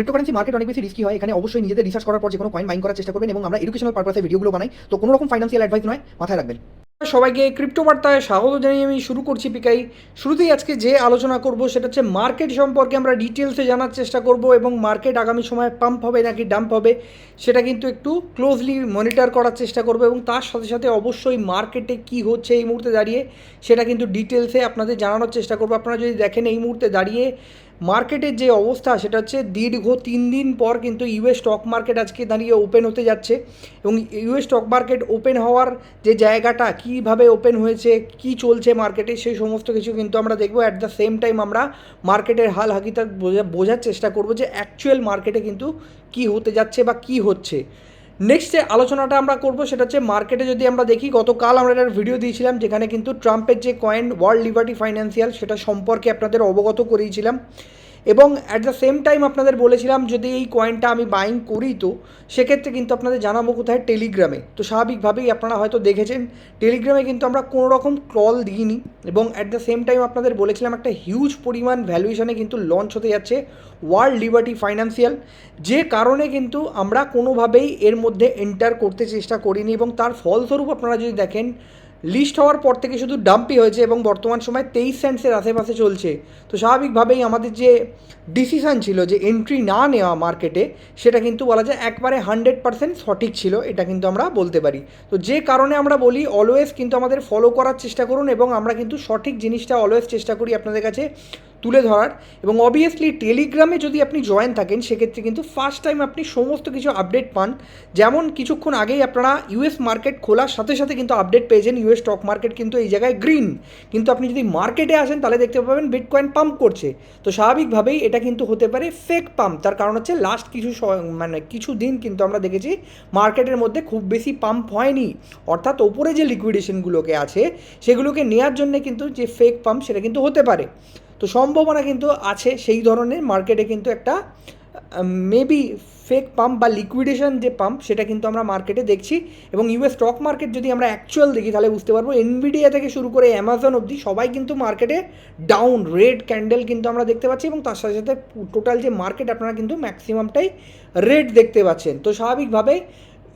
Cryptocurrency market অনেক বেশি risky হয়, এখানে অবশ্যই নিজেদের রিসার্চ করার পর যে কোনো কয়েন মাইন করার চেষ্টা করবেন এবং আমরা এডুকেশনাল পারপাসে ভিডিওগুলো বানাই। তো কোনো রকম ফাইন্যান্সিয়াল অ্যাডভাইস নয়, মাথায় রাখবেন। সবাইকে ক্রিপ্টো বার্তায় স্বাগত জানিয়ে আমি শুরু করছি পিকাই। শুরুতেই আজকে যে আলোচনা করব সেটা হচ্ছে মার্কেট সম্পর্কে আমরা ডিটেলসে জানার চেষ্টা করব এবং মার্কেট আগামী সময়ে পাম্প হবে নাকি ডাম্প হবে, সেটা কিন্তু একটু ক্লোজলি মনিটর করার চেষ্টা করব এবং তার সাথে সাথে অবশ্যই মার্কেটে কি হচ্ছে এই মুহূর্তে দাঁড়িয়ে, সেটা কিন্তু ডিটেলসে আপনাদের জানানোর চেষ্টা করব। আপনারা যদি দেখেন এই মুহূর্তে দাঁড়িয়ে মার্কেটের যে অবস্থা, সেটা হচ্ছে দীর্ঘ তিন দিন পর কিন্তু ইউএস স্টক মার্কেট আজকে দাঁড়িয়ে ওপেন হতে যাচ্ছে। এবং ইউএস স্টক মার্কেট ওপেন হওয়ার যে জায়গাটা, কীভাবে ওপেন হয়েছে, কি চলছে মার্কেটে, সেই সমস্ত কিছু কিন্তু আমরা দেখব। অ্যাট দ্য সেম টাইম আমরা মার্কেটের হাল হাকিতা বোঝার চেষ্টা করব যে অ্যাকচুয়াল মার্কেটে কিন্তু কি হতে যাচ্ছে বা কি হচ্ছে। নেক্সট যে আলোচনাটা আমরা করব সেটা হচ্ছে মার্কেটে যদি আমরা দেখি, গতকাল আমরা একটা ভিডিও দিয়েছিলাম যেখানে কিন্তু ট্রাম্পের যে কয়েন ওয়ার্ল্ড লিবার্টি ফাইন্যান্সিয়াল সেটা সম্পর্কে আপনাদের অবগত করিয়েছিলাম। এবং অ্যাট দ্য সেম টাইম আপনাদের বলেছিলাম যদি এই কয়েনটা আমি বাইং করি তো, সেক্ষেত্রে কিন্তু আপনাদের জানাব কোথায় টেলিগ্রামে তো স্বাভাবিকভাবেই আপনারা হয়তো দেখেছেন টেলিগ্রামে কিন্তু আমরা কোনো রকম কল দিইনি এবং অ্যাট দ্য সেম টাইম আপনাদের বলেছিলাম একটা হিউজ পরিমাণ ভ্যালুয়েশনে কিন্তু লঞ্চ হতে যাচ্ছে ওয়ার্ল্ড লিবার্টি ফাইন্যান্সিয়াল যে কারণে কিন্তু আমরা কোনোভাবেই এর মধ্যে এন্টার করতে চেষ্টা করিনি এবং তার ফলস্বরূপ আপনারা যদি দেখেন লিস্ট হওয়ার পর থেকে শুধু ডাম্পই হয়েছে এবং বর্তমান সময় তেইশ সেন্টসের আশেপাশে চলছে। তো স্বাভাবিকভাবেই আমাদের যে ডিসিশান ছিল যে এন্ট্রি না নেওয়া মার্কেটে সেটা কিন্তু বলা যায় একবারে হান্ড্রেড পার্সেন্ট সঠিক ছিল, এটা কিন্তু আমরা বলতে পারি। তো যে কারণে আমরা বলি অলওয়েজ কিন্তু আমাদের ফলো করার চেষ্টা করুন এবং আমরা কিন্তু সঠিক জিনিসটা অলওয়েজ চেষ্টা করি আপনাদের কাছে তুলে ধরার এবং অবভিয়াসলি টেলিগ্রামে যদি আপনি জয়েন থাকেন, সেক্ষেত্রে কিন্তু ফার্স্ট টাইম আপনি সমস্ত কিছু আপডেট পান। যেমন কিছুক্ষণ আগেই আপনারা ইউএস মার্কেট খোলার সাথে সাথে কিন্তু আপডেট পেয়েছেন ইউএস স্টক মার্কেট কিন্তু এই জায়গায় গ্রিন কিন্তু আপনি যদি মার্কেটে আসেন, তাহলে দেখতে পাবেন বিটকয়েন পাম্প করছে। তো স্বাভাবিকভাবেই এটা কিন্তু হতে পারে ফেক পাম্প তার কারণ হচ্ছে লাস্ট কিছু মানে কিছু দিন কিন্তু আমরা দেখেছি মার্কেটের মধ্যে খুব বেশি পাম্প হয়নি। অর্থাৎ ওপরে যে লিকুইডেশনগুলোকে আছে, সেগুলোকে নেওয়ার জন্য কিন্তু যে ফেক পাম্প সেটা কিন্তু হতে পারে। তো সম্ভাবনা কিন্তু আছে সেই ধরনের মার্কেটে কিন্তু একটা মেবি ফেক পাম্প বা লিকুইডেশন যে পাম্প সেটা কিন্তু আমরা মার্কেটে দেখছি। এবং ইউএস স্টক মার্কেট যদি আমরা অ্যাকচুয়াল দেখি, তাহলে বুঝতে পারব এনভিডিয়া থেকে শুরু করে অ্যামাজন অবধি সবাই কিন্তু মার্কেটে ডাউন রেড ক্যান্ডেল কিন্তু আমরা দেখতে পাচ্ছি এবং তার সাথে সাথে টোটাল যে মার্কেট আপনারা কিন্তু ম্যাক্সিমামটাই রেড দেখতে পাচ্ছেন। তো স্বাভাবিকভাবে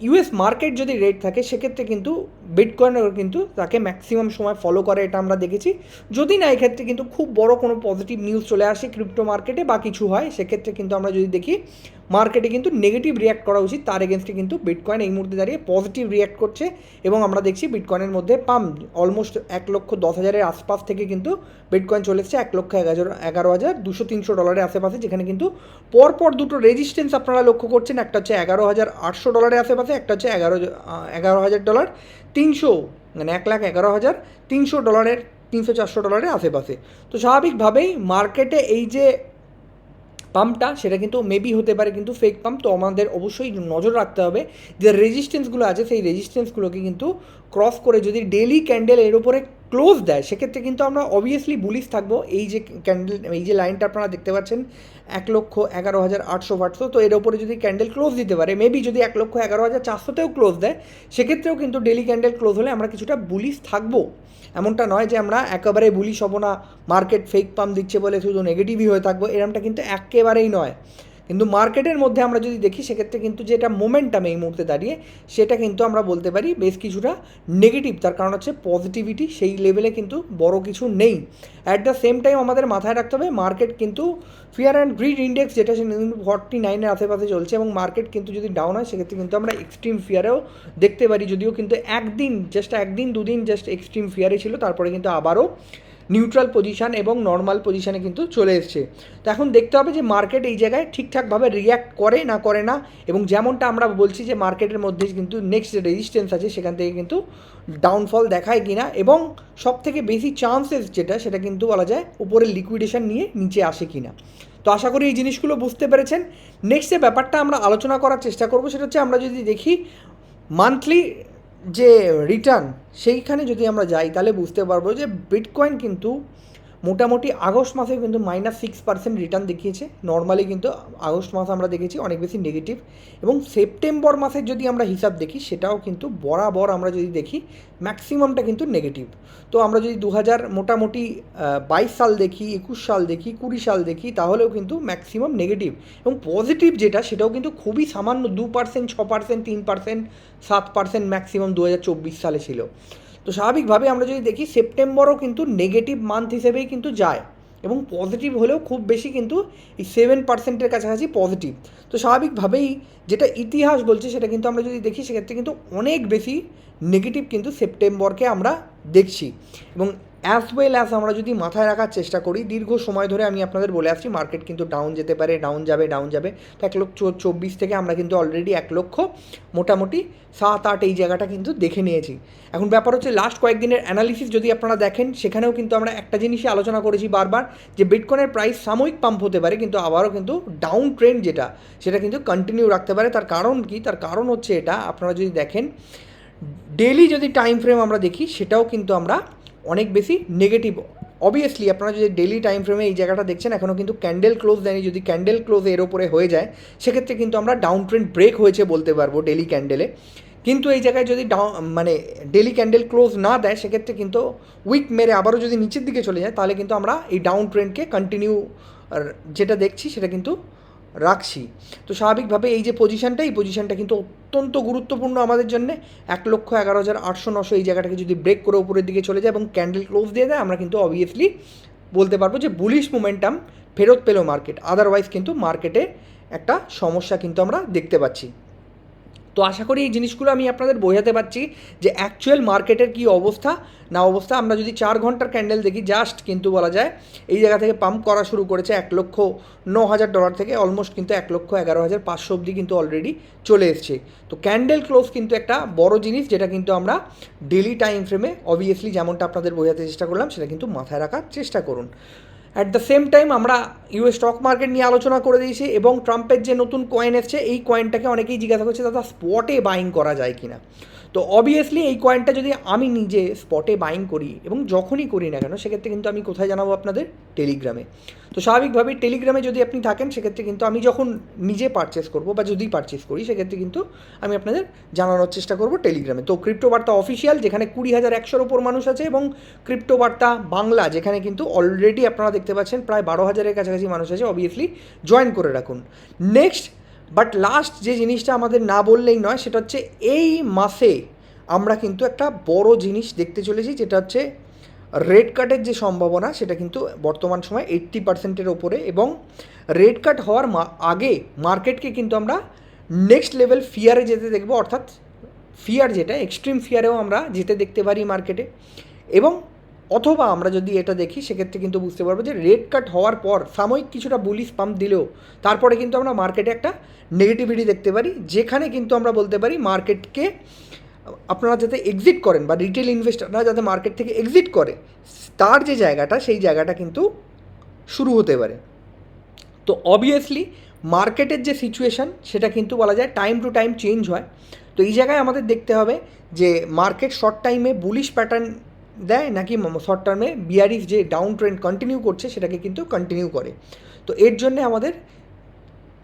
ইউএস মার্কেট যদি রেট থাকে, সেক্ষেত্রে কিন্তু বিটকয়েনের কিন্তু তাকে ম্যাক্সিমাম সময় ফলো করে, এটা আমরা দেখেছি। যদি না, এক্ষেত্রে কিন্তু খুব বড় কোনো পজিটিভ নিউজ চলে আসে ক্রিপ্টো মার্কেটে বা কিছু হয়, সেক্ষেত্রে কিন্তু আমরা যদি দেখি মার্কেটে কিন্তু নেগেটিভ রিয়াক্ট করা উচিত। তার এগেনস্টে কিন্তু বিটকয়েন এই মুহূর্তে দাঁড়িয়ে পজিটিভ রিয়াক্ট করছে এবং আমরা দেখছি বিটকয়েনের মধ্যে পাম অলমোস্ট এক লক্ষ দশ হাজারের আশপাশ থেকে কিন্তু বিটকয়েন চলে এসেছে এক লক্ষ এগারো এগারো হাজার দুশো তিনশো ডলারের আশেপাশে, যেখানে কিন্তু পরপর দুটো রেজিস্ট্যান্স আপনারা লক্ষ্য করছেন। একটা হচ্ছে এগারো হাজার আটশো ডলারের আশেপাশে একটা হচ্ছে এগারো এগারো হাজার ডলার, তিনশো মানে এক লাখ এগারো হাজার তিনশো ডলারের, তিনশো চারশো ডলারের আশেপাশে। তো স্বাভাবিকভাবেই মার্কেটে এই যে পাম্পটা, সেটা কিন্তু মেবি হতে পারে কিন্তু ফেক পাম্প তো আমাদের অবশ্যই নজর রাখতে হবে। যে রেজিস্ট্যান্সগুলো আছে, সেই রেজিস্ট্যান্সগুলোকে কিন্তু ক্রস করে যদি ডেলি ক্যান্ডেল এর উপরে ক্লোজ দেয়, সেক্ষেত্রে কিন্তু আমরা অবভিয়াসলি বুলিশ থাকব। এই যে ক্যান্ডেল এই যে লাইনটা আপনারা দেখতে পাচ্ছেন, এক লক্ষ এগারো হাজার আটশো বাটশো তো এর ওপরে যদি ক্যান্ডেল ক্লোজ দিতে পারে মেবি যদি এক লক্ষ এগারো হাজার চারশোতেও ক্লোজ দেয়, সেক্ষেত্রেও কিন্তু ডেলি ক্যান্ডেল ক্লোজ হলে আমরা কিছুটা বুলিশ থাকব। এমনটা নয় যে আমরা একেবারে বুলিশ হব না মার্কেট ফেক পাম্প দিচ্ছে বলে শুধু নেগেটিভই হয়ে থাকব, এরমটা কিন্তু একেবারেই নয়। কিন্তু মার্কেটের মধ্যে আমরা যদি দেখি, সেক্ষেত্রে কিন্তু যেটা মোমেন্টাম এই মুহূর্তে দাঁড়িয়ে, সেটা কিন্তু আমরা বলতে পারি বেশ কিছুটা নেগেটিভ তার কারণ হচ্ছে পজিটিভিটি সেই লেভেলে কিন্তু বড় কিছু নেই। অ্যাট দ্য সেম টাইম আমাদের মাথায় রাখতে হবে মার্কেট কিন্তু ফিয়ার অ্যান্ড গ্রিড ইন্ডেক্স যেটা সে ফর্টি নাইনের আশেপাশে চলছে এবং মার্কেট কিন্তু যদি ডাউন হয়, সেক্ষেত্রে কিন্তু আমরা এক্সট্রিম ফিয়ারেও দেখতে পারি। যদিও কিন্তু একদিন জাস্ট একদিন, দুদিন জাস্ট এক্সট্রিম ফিয়ারে ছিল, তারপরে কিন্তু আবারও নিউট্রাল পজিশান এবং নর্মাল পজিশানে কিন্তু চলে এসছে। তো এখন দেখতে হবে যে মার্কেট এই জায়গায় ঠিকঠাকভাবে রিয়্যাক্ট করে না করে না এবং যেমনটা আমরা বলছি যে মার্কেটের মধ্যে কিন্তু নেক্সট যে আছে সেখান থেকে কিন্তু ডাউনফল দেখায় কি না এবং সব থেকে বেশি চান্সেস যেটা সেটা কিন্তু বলা যায় উপরে লিকুইডেশন নিয়ে নিচে আসে কিনা। তো আশা করি এই জিনিসগুলো বুঝতে পেরেছেন। নেক্সট যে ব্যাপারটা আমরা আলোচনা করার চেষ্টা করব সেটা হচ্ছে আমরা যদি দেখি মান্থলি যে রিটার্ন সেইখানে যদি আমরা যাই তাহলে বুঝতে পারব যে বিটকয়েন কিন্তু মোটামুটি আগস্ট মাসে কিন্তু মাইনাস সিক্স পার্সেন্ট রিটার্ন দেখিয়েছে। নর্মালি কিন্তু আগস্ট মাস আমরা দেখেছি অনেক বেশি নেগেটিভ এবং সেপ্টেম্বর মাসের যদি আমরা হিসাব দেখি, সেটাও কিন্তু বরাবর আমরা যদি দেখি ম্যাক্সিমামটা কিন্তু নেগেটিভ তো আমরা যদি দু হাজার মোটামুটি বাইশ সাল দেখি, একুশ সাল দেখি, কুড়ি সাল দেখি, তাহলেও কিন্তু ম্যাক্সিমাম নেগেটিভ এবং পজিটিভ যেটা, সেটাও কিন্তু খুবই সামান্য দু পার্সেন্ট ছ পার্সেন্ট তিন পার্সেন্ট সাত পার্সেন্ট ম্যাক্সিমাম দু হাজার চব্বিশ সালে ছিল। তো স্বাভাবিকভাবে আমরা যদি দেখি সেপ্টেম্বরও কিন্তু নেগেটিভ মান্থ হিসেবেই কিন্তু যায় এবং পজিটিভ হলেও খুব বেশি কিন্তু এই সেভেন পার্সেন্টের কাছাকাছি পজিটিভ তো স্বাভাবিকভাবেই যেটা ইতিহাস বলছে সেটা কিন্তু আমরা যদি দেখি সেক্ষেত্রে কিন্তু অনেক বেশি নেগেটিভ কিন্তু সেপ্টেম্বরকে আমরা দেখছি। এবং অ্যাজ ওয়েল অ্যাজ আমরা যদি মাথায় রাখার চেষ্টা করি, দীর্ঘ সময় ধরে আমি আপনাদের বলে আসছি মার্কেট কিন্তু ডাউন যেতে পারে ডাউন যাবে ডাউন যাবে। তো এক লক্ষ চব্বিশ থেকে আমরা কিন্তু অলরেডি এক লক্ষ, মোটামুটি সাত, আট এই জায়গাটা কিন্তু দেখে নিয়েছি। এখন ব্যাপার হচ্ছে লাস্ট কয়েকদিনের অ্যানালিসিস যদি আপনারা দেখেন, সেখানেও কিন্তু আমরা একটা জিনিসই আলোচনা করেছি বারবার, যে বিটকয়েনের প্রাইস সাময়িক পাম্প হতে পারে, কিন্তু আবারও কিন্তু ডাউন ট্রেন্ড যেটা, সেটা কিন্তু কন্টিনিউ রাখতে পারে। তার কারণ কি? তার কারণ হচ্ছে এটা, আপনারা যদি দেখেন ডেলি যদি টাইম ফ্রেম আমরা দেখি, সেটাও কিন্তু আমরা অনেক বেশি নেগেটিভ অবভিয়াসলি আপনারা যদি ডেলি টাইম ফ্রেমে এই জায়গাটা দেখছেন এখনও কিন্তু ক্যান্ডেল ক্লোজ দেয়নি। যদি ক্যান্ডেল ক্লোজ এর ওপরে হয়ে যায়, সেক্ষেত্রে কিন্তু আমরা ডাউন ট্রেন্ড ব্রেক হয়েছে বলতে পারব ডেলি ক্যান্ডেলে কিন্তু এই জায়গায় যদি ডাউন মানে ডেলি ক্যান্ডেল ক্লোজ না দেয়, সেক্ষেত্রে কিন্তু উইক মেরে আবারও যদি নিচের দিকে চলে যায়, তাহলে কিন্তু আমরা এই ডাউন ট্রেন্ডকে কন্টিনিউ যেটা দেখছি, সেটা কিন্তু রাখছি। তো স্বাভাবিকভাবে এই যে পজিশনটা এই পজিশনটা কিন্তু অত্যন্ত গুরুত্বপূর্ণ আমাদের জন্য। এক লক্ষ এগারো হাজার আটশো নশো এই জায়গাটাকে যদি ব্রেক করে উপরের দিকে চলে যায় এবং ক্যান্ডেল ক্লোজ দিয়ে দেয়, আমরা কিন্তু অবভিয়াসলি বলতে পারব যে বুলিশ মোমেন্টাম ফেরত পেল মার্কেট আদারওয়াইজ কিন্তু মার্কেটে একটা সমস্যা কিন্তু আমরা দেখতে পাচ্ছি। তো আশা করি এই জিনিসগুলো আমি আপনাদের বোঝাতে পারছি যে অ্যাকচুয়াল মার্কেটের কী অবস্থা, না অবস্থা। আমরা যদি চার ঘণ্টার ক্যান্ডেল দেখি জাস্ট কিন্তু বলা যায়, এই জায়গা থেকে পাম্প করা শুরু করেছে এক লক্ষ ন হাজার ডলার থেকে অলমোস্ট কিন্তু এক লক্ষ এগারো হাজার পাঁচশো অবধি কিন্তু অলরেডি চলে এসছে। তো ক্যান্ডেল ক্লোজ কিন্তু একটা বড় জিনিস, যেটা কিন্তু আমরা ডেলি টাইম ফ্রেমে অবভিয়াসলি যেমনটা আপনাদের বোঝাতে চেষ্টা করলাম, সেটা কিন্তু মাথায় রাখার চেষ্টা করুন। অ্যাট দ্য সেম টাইম আমরা ইউএস স্টক মার্কেট নিয়ে আলোচনা করে দিয়েছি এবং ট্রাম্পের যে নতুন কয়েন এসছে, এই কয়েনটাকে অনেকেই জিজ্ঞাসা করছে, দাদা স্পটে বাইং করা যায় কিনা? তো অবভিয়াসলি এই কয়েনটা যদি আমি নিজে স্পটে বাইং করি এবং যখনই করি না কেন, সেক্ষেত্রে কিন্তু আমি কোথায় জানাব আপনাদের? টেলিগ্রামে তো স্বাভাবিকভাবে টেলিগ্রামে যদি আপনি থাকেন, সেক্ষেত্রে কিন্তু আমি যখন নিজে পারচেস করব বা যদি পারচেস করি, সেক্ষেত্রে কিন্তু আমি আপনাদের জানানোর চেষ্টা করব টেলিগ্রামে তো ক্রিপ্টো বার্তা অফিসিয়াল যেখানে কুড়ি হাজার একশোর ওপর মানুষ আছে এবং ক্রিপ্টো বার্তা বাংলা, যেখানে কিন্তু অলরেডি আপনারা দেখতে পাচ্ছেন প্রায় বারো হাজারের কাছাকাছি মানুষ আছে অবভিয়াসলি জয়েন করে রাখুন। নেক্সট বাট লাস্ট যে জিনিসটা আমাদের না বললেই নয়, সেটা হচ্ছে এই মাসে আমরা কিন্তু একটা বড় জিনিস দেখতে চলেছি, যেটা হচ্ছে রেড কাটের যে সম্ভাবনা, সেটা কিন্তু বর্তমান সময় এইট্টি পার্সেন্টের ওপরে এবং রেড কাট হওয়ার আগে মার্কেটকে কিন্তু আমরা নেক্সট লেভেল ফিয়ারে যেতে দেখব, অর্থাৎ ফিয়ার যেটা এক্সট্রিম ফিয়ারেও আমরা যেতে দেখতে পারি মার্কেটে এবং অথবা আমরা যদি এটা দেখি, সেক্ষেত্রে কিন্তু বুঝতে পারব যে রেড কাট হওয়ার পর সাময়িক কিছুটা বুলিশ পাম্প দিলেও তারপরে কিন্তু আমরা মার্কেটে একটা নেগেটিভিটি দেখতে পারি, যেখানে কিন্তু আমরা বলতে পারি মার্কেটকে আপনারা যাতে এক্সিট করেন বা রিটেল ইনভেস্টররা যাতে মার্কেট থেকে এক্সিট করে, তার যে জায়গাটা, সেই জায়গাটা কিন্তু শুরু হতে পারে। তো অবভিয়াসলি মার্কেটের যে সিচুয়েশান সেটা কিন্তু বলা যায় টাইম টু টাইম চেঞ্জ হয়। তো এই জায়গায় আমাদের দেখতে হবে যে মার্কেট শর্ট টাইমে বুলিশ প্যাটার্ন দেয় নাকি শর্ট টার্মে বিয়ারিস যে ডাউন ট্রেন্ড কন্টিনিউ করছে সেটাকে কিন্তু কন্টিনিউ করে। তো এর জন্যে আমাদের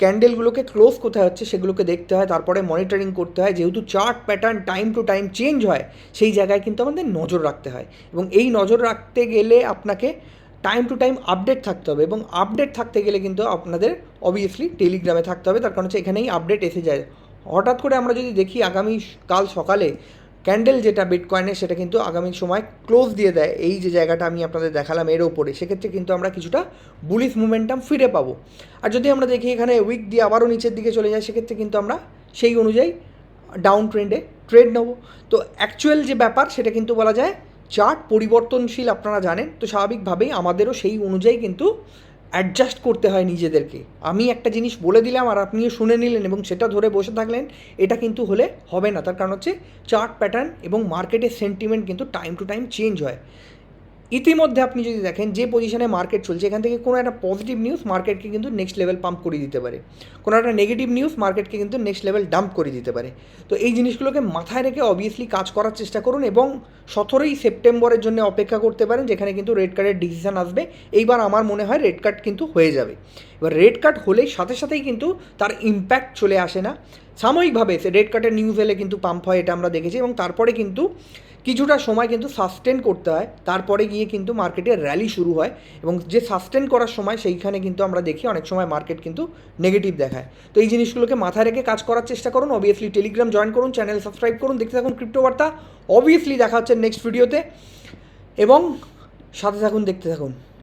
ক্যান্ডেলগুলোকে ক্লোজ কোথায় হচ্ছে সেগুলোকে দেখতে হয়, তারপরে মনিটরিং করতে হয়। যেহেতু chart pattern time to time change হয়, সেই জায়গায় কিন্তু আমাদের নজর রাখতে হয়। এবং এই নজর রাখতে গেলে আপনাকে টাইম টু টাইম আপডেট থাকতে হবে এবং আপডেট থাকতে গেলে কিন্তু আপনাদের অবভিয়াসলি টেলিগ্রামে থাকতে হবে। তার কারণ হচ্ছে এখানেই আপডেট এসে যায়। হঠাৎ করে আমরা যদি দেখি আগামী কাল সকালে ক্যান্ডেল যেটা বিটকয়েনের সেটা কিন্তু আগামী সময় ক্লোজ দিয়ে দেয়। এই যে জায়গাটা আমি আপনাদের দেখালাম এর ওপরে সেক্ষেত্রে কিন্তু আমরা কিছুটা বুলিশ মুমেন্টাম ফিরে পাবো। আর যদি আমরা দেখি এখানে উইক দিয়ে আবারও নিচের দিকে চলে যায়, সেক্ষেত্রে কিন্তু আমরা সেই অনুযায়ী ডাউন ট্রেন্ডে ট্রেড নেব। তো অ্যাকচুয়াল যে ব্যাপার, সেটা কিন্তু বলা যায় চার্ট পরিবর্তনশীল, আপনারা জানেন। তো স্বাভাবিকভাবেই আমাদেরও সেই অনুযায়ী কিন্তু অ্যাডজাস্ট করতে হয় নিজেদেরকে। আমি একটা জিনিস বলে দিলাম আর আপনিও শুনে নিলেন এবং সেটা ধরে বসে থাকলেন, এটা কিন্তু হলে হবে না। তার কারণ হচ্ছে চার্ট প্যাটার্ন এবং মার্কেটের সেন্টিমেন্ট কিন্তু টাইম টু টাইম চেঞ্জ হয়। ইতিমধ্যে আপনি যদি দেখেন যে পজিশনে মার্কেট চলছে, এখান থেকে কোনো একটা পজিটিভ নিউজ মার্কেটকে কিন্তু নেক্সট লেভেল পাম্প করে দিতে পারে। কোনো একটা নেগেটিভ নিউজ মার্কেটকে কিন্তু নেক্সট লেভেল ডাম্প করে দিতে পারে। তো এই জিনিসগুলোকে মাথায় রেখে অবভিয়াসলি কাজ করার চেষ্টা করুন এবং সতেরোই সেপ্টেম্বরের জন্য অপেক্ষা করতে পারেন, যেখানে কিন্তু রেড কার্ডের ডিসিশন আসবে। এইবার আমার মনে হয় রেড কার্ড কিন্তু হয়ে যাবে। এবার রেড কার্ড হলেই সাথে সাথেই কিন্তু তার ইম্প্যাক্ট চলে আসে না। সাময়িকভাবে রেড কার্ডের নিউজ এলে কিন্তু পাম্প হয়, এটা আমরা দেখেছি এবং তারপরে কিন্তু কিছুটা সময় কিন্তু সাস্টেন করতে হয়। তারপরে গিয়ে কিন্তু মার্কেটের র্যালি শুরু হয় এবং যে সাস্টেন করার সময় সেইখানে কিন্তু আমরা দেখি অনেক সময় মার্কেট কিন্তু নেগেটিভ দেখায়। তো এই জিনিসগুলোকে মাথায় রেখে কাজ করার চেষ্টা করুন। অবভিয়াসলি টেলিগ্রাম জয়েন করুন চ্যানেল সাবস্ক্রাইব করুন, দেখতে থাকুন ক্রিপ্টোবার্তা অবভিয়াসলি দেখা হচ্ছে নেক্সট ভিডিওতে এবং সাথে থাকুন, দেখতে থাকুন।